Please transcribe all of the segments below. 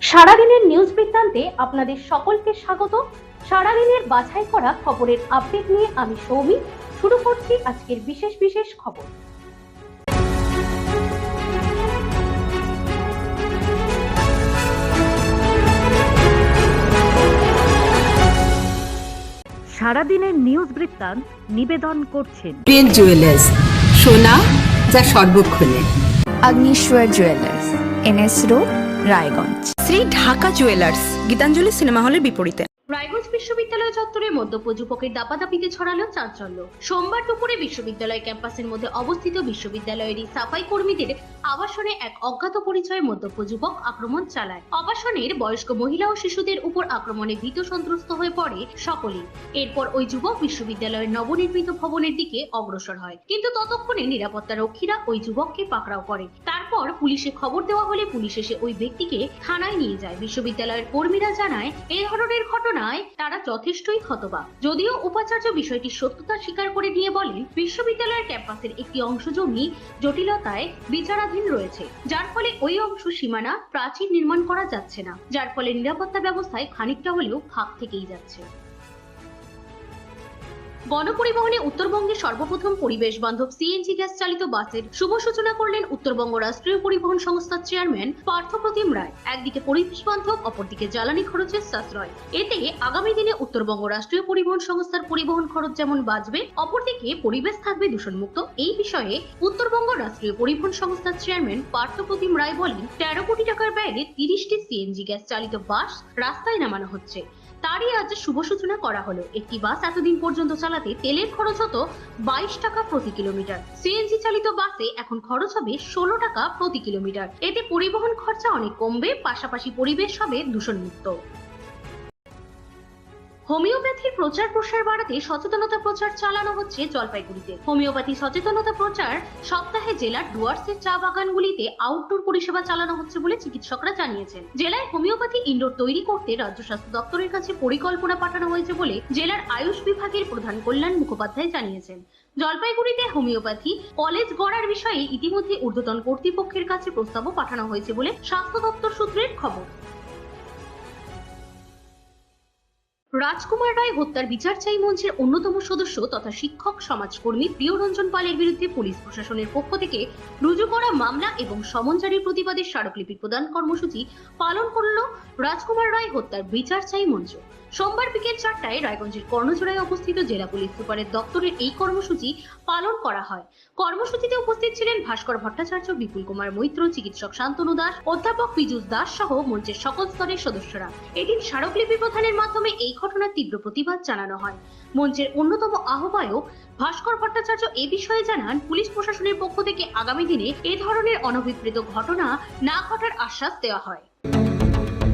সারাদিনের নিউজ বৃত্তান্তে আপনাদের সকলকে স্বাগত। সারাদিনের বাছাই করা খবরের আপডেট নিয়ে আমি সৌমি। শুরু করছি আজকের বিশেষ বিশেষ খবর। সারাদিনের নিউজ বৃত্তান্ত নিবেদন করছেন। জুয়েলার্স সোনা যা সর্বক্ষণে। Agniswar jewellers NS road Raiganj. Shri Dhaka jewellers Gitanjali cinema হলের বিপরীতে। রায়গঞ্জ বিশ্ববিদ্যালয় চত্বরে মদ্যপ যুবকের দাপাদাপিতে ছড়ালো চাঞ্চল্য। সোমবার দুপুরে বিশ্ববিদ্যালয় ক্যাম্পাসের মধ্যে অবস্থিত বিশ্ববিদ্যালয়েরই সাফাই কর্মীদের আবাসনে এক অজ্ঞাত পরিচয় মদ্যপ যুবক আক্রমণ চালায়। আবাসনের বয়স্ক মহিলা ও শিশুদের উপর আক্রমণে ভীত সন্ত্রস্ত হয়ে পড়ে সকলেই। এরপর ওই যুবক বিশ্ববিদ্যালয়ের নবনির্মিত ভবনের দিকে অগ্রসর হয়। কিন্তু ততক্ষণে নিরাপত্তা রক্ষীরা ওই যুবককে পাকড়াও করে। তারপর পুলিশে খবর দেওয়া হলে পুলিশ এসে ওই ব্যক্তিকে থানায় নিয়ে যায়। বিশ্ববিদ্যালয়ের কর্মীরা জানায়, এই ধরনের ঘটনায় তারা যথেষ্টই হতবাক যদিও উপাচার্য বিষয়টি সত্যতা স্বীকার করে নিয়ে বলেন, বিশ্ববিদ্যালয়ের ক্যাম্পাসের একটি অংশ জমি জটিলতায় বিচারাধীন রয়েছে। যার ফলে ওই অংশ সীমানা প্রাচীর নির্মাণ করা যাচ্ছে না, যার ফলে নিরাপত্তা ব্যবস্থায় খানিকটা হলেও ফাঁক থেকেই যাচ্ছে। গণপরিবহনে উত্তরবঙ্গে সর্বপ্রথম পরিবেশ বান্ধব সিএনজি গ্যাস চালিত বাসের শুভ সূচনা করলেন উত্তরবঙ্গ রাষ্ট্রীয় পরিবহন সংস্থার চেয়ারম্যান পার্থপ্রতিম রায়। একদিকে পরিবেশ বান্ধব, অপরদিকে জ্বালানি খরচের সাশ্রয়। এতে আগামী দিনে উত্তরবঙ্গ রাষ্ট্রীয় পরিবহন সংস্থার পরিবহন খরচ যেমন বাঁচবে অপরদিকে পরিবেশ থাকবে দূষণমুক্ত। এই বিষয়ে উত্তরবঙ্গ রাষ্ট্রীয় পরিবহন সংস্থার চেয়ারম্যান পার্থপ্রতিম রায় বলেন, তেরো কোটি টাকার ব্যয়ে তিরিশটি সিএনজি গ্যাস চালিত বাস রাস্তায় নামানো হচ্ছে। তারই আজ শুভ সূচনা করা হলো। একটি বাস এতদিন পর্যন্ত চালাতে তেলের খরচ হতো বাইশ টাকা প্রতি কিলোমিটার। সিএনজি চালিত বাসে এখন খরচ হবে ষোলো টাকা প্রতি কিলোমিটার। এতে পরিবহন খরচা অনেক কমবে, পাশাপাশি পরিবেশ হবে দূষণমুক্ত। হোমিওপ্যাথির প্রচার প্রসার বাড়াতে সচেতনতা প্রচার চালানো হচ্ছে জলপাইগুড়িতে। হোমিওপ্যাথি সচেতনতা প্রচার সপ্তাহে জেলার ডুয়ার্সের চা বাগানগুলিতে আউটডোর পরিষেবা চালানো হচ্ছে বলে চিকিৎসকরা জানিয়েছেন। জেলায় হোমিওপ্যাথি ইনডোর তৈরি করতে রাজ্য স্বাস্থ্য দপ্তরের কাছে পরিকল্পনা পাঠানো হয়েছে বলে জেলার আয়ুষ বিভাগের প্রধান কল্যাণ মুখোপাধ্যায় জানিয়েছেন। জলপাইগুড়িতে হোমিওপ্যাথি কলেজ গড়ার বিষয়ে ইতিমধ্যে ঊর্ধ্বতন কর্তৃপক্ষের কাছে প্রস্তাবও পাঠানো হয়েছে বলে স্বাস্থ্য দপ্তর সূত্রের খবর। রাজকুমার রায় হত্যার বিচার চাই মঞ্চের অন্যতম সদস্য তথা শিক্ষক, সমাজকর্মী প্রিয়রঞ্জন পালের বিরুদ্ধে পুলিশ প্রশাসনের পক্ষ থেকে রুজু করা মামলা এবং সমনজারির প্রতিবাদে স্মারকলিপি প্রদান কর্মসূচি পালন করল রাজকুমার রায় হত্যার বিচার চাই মঞ্চ। সোমবার বিকেল চারটায় রায়গঞ্জের কর্ণজোড়ায় অবস্থিত জেলা পুলিশ সুপারের দপ্তরের এই কর্মসূচি পালন করা হয়। কর্মসূচিতে উপস্থিত ছিলেন ভাস্কর ভট্টাচার্য, বিপুল কুমার মৈত্র, চিকিৎসক শান্তনু দাস, অধ্যাপক পীযুষ দাস সহ মঞ্চের সকল স্তরের সদস্যরা। এদিন স্মারকলিপি প্রদানের মাধ্যমে এই ঘটনার তীব্র প্রতিবাদ জানানো হয়। মঞ্চের অন্যতম আহ্বায়ক ভাস্কর ভট্টাচার্য এ বিষয়ে জানান, পুলিশ প্রশাসনের পক্ষ থেকে আগামী দিনে এ ধরনের অনভিপ্রেত ঘটনা না ঘটার আশ্বাস দেওয়া হয়।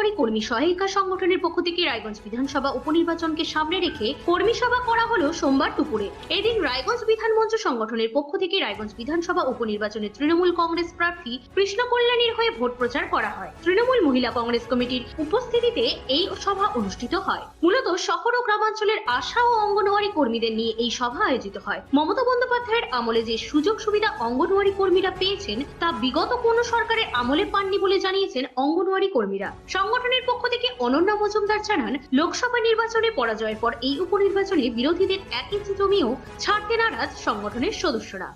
ও কর্মী সহায়িকা সংগঠনের পক্ষ থেকে রায়গঞ্জ বিধানসভা উপনির্বাচনকে সামনে রেখে কর্মী সভা করা হলো সোমবার দুপুরে। এদিন রায়গঞ্জ বিধান মঞ্চ সংগঠনের পক্ষ থেকে রায়গঞ্জ বিধানসভা উপনির্বাচনে তৃণমূল কংগ্রেস প্রার্থী কৃষ্ণ কল্যাণীর হয়ে ভোট প্রচার করা হয়। তৃণমূল মহিলা কংগ্রেস কমিটির উপস্থিতিতে এই সভা অনুষ্ঠিত হয়। মূলত শহর ও গ্রামাঞ্চলের আশা ও অঙ্গনওয়াড়ি কর্মীদের নিয়ে এই সভা আয়োজিত হয়। মমতা বন্দ্যোপাধ্যায়ের আমলে যে সুযোগ সুবিধা অঙ্গনওয়াড়ি কর্মীরা পেয়েছেন, তা বিগত কোন সরকারের আমলে পাননি বলে জানিয়েছেন অঙ্গনওয়াড়ি কর্মীরা। সংগঠনের পক্ষ থেকে অনন্যা মজুমদার জানান, লোকসভা নির্বাচনে পরাজয়ের পর এই উপনির্বাচনে বিরোধীদের একই জমিও ছাড়তে নারাজ সংগঠনের সদস্যরা।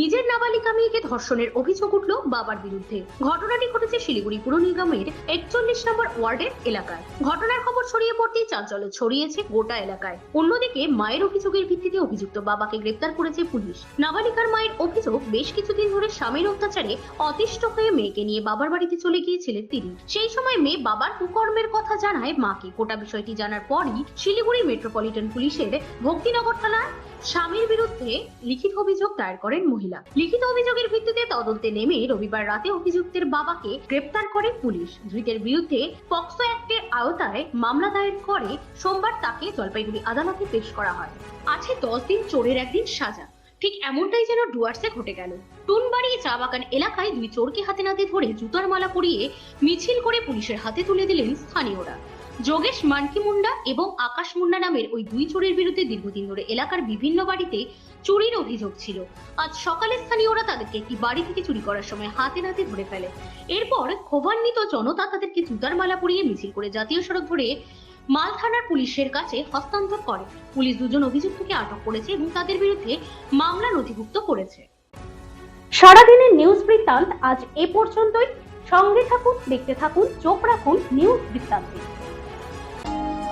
নিজের নাবালিকা মেয়েকে ধর্ষণের অভিযোগ উঠল বাবার বিরুদ্ধে। ঘটনাটি ঘটেছে শিলিগুড়ি পুর নিগমের একচল্লিশ নম্বর ওয়ার্ডের এলাকায়। ঘটনার খবর ছড়িয়ে পড়তেই চাঞ্চল্য ছড়িয়েছে গোটা এলাকায়। অন্যদিকে মায়ের অভিযোগের ভিত্তিতে অভিযুক্ত বাবাকে গ্রেপ্তার করেছে পুলিশ। নাবালিকার মায়ের অভিযোগ বেশ কিছুদিন ধরে স্বামীর অত্যাচারে অতিষ্ঠ হয়ে মেয়েকে নিয়ে বাবার বাড়িতে চলে গিয়েছিলেন তিনি। সেই সময় মেয়ে বাবার কুকর্মের কথা জানায় মাকে। গোটা বিষয়টি জানার পরই শিলিগুড়ি মেট্রোপলিটন পুলিশের ভক্তিনগর থানার স্বামীর বিরুদ্ধে লিখিত অভিযোগ দায়ের করেন মহিলা। লিখিত অভিযোগের ভিত্তিতে তদন্তে নেমে রবিবার রাতে অভিযুক্তের বাবাকে গ্রেপ্তার করে পুলিশ। ধৃতের বিরুদ্ধে পক্সো অ্যাক্টের আওতায় মামলা দায়ের করে সোমবার তাকে জলপাইগুড়ি আদালতে পেশ করা হয়। আছে দশ দিন চোরের একদিন সাজা। ঠিক এমনটাই যেন ডুয়ার্সে ঘটে গেল। টুনবাড়ি চা বাগান এলাকায় দুই চোরকে হাতে নাতে ধরে জুতার মালা পরিয়ে মিছিল করে পুলিশের হাতে তুলে দিলেন স্থানীয়রা। যোগেশ মানকি মুন্ডা এবং আকাশ মুন্ডা নামের ওই দুই চোরের বিরুদ্ধে দীর্ঘদিন ধরে এলাকার বিভিন্ন বাড়িতে চুরির অভিযোগ ছিল। আজ সকালে স্থানীয়রা তাদেরকে একটি বাড়ি থেকে চুরি করার সময় হাতে নাতে ধরে ফেলে। এরপর ক্ষোভান্বিত জনতা তাদেরকে জুতার মালা পরিয়ে মিছিল করে জাতীয় সড়ক ধরে মাল থানার পুলিশের কাছে হস্তান্তর করে। পুলিশ দুজন অভিযুক্তকে আটক করেছে এবং তাদের বিরুদ্ধে মামলা নথিভুক্ত করেছে। সারাদিনের নিউজ বৃত্তান্ত আজ এ পর্যন্তই। সঙ্গে থাকুন, দেখতে থাকুন, চোখ রাখুন নিউজ বৃত্তান্তে।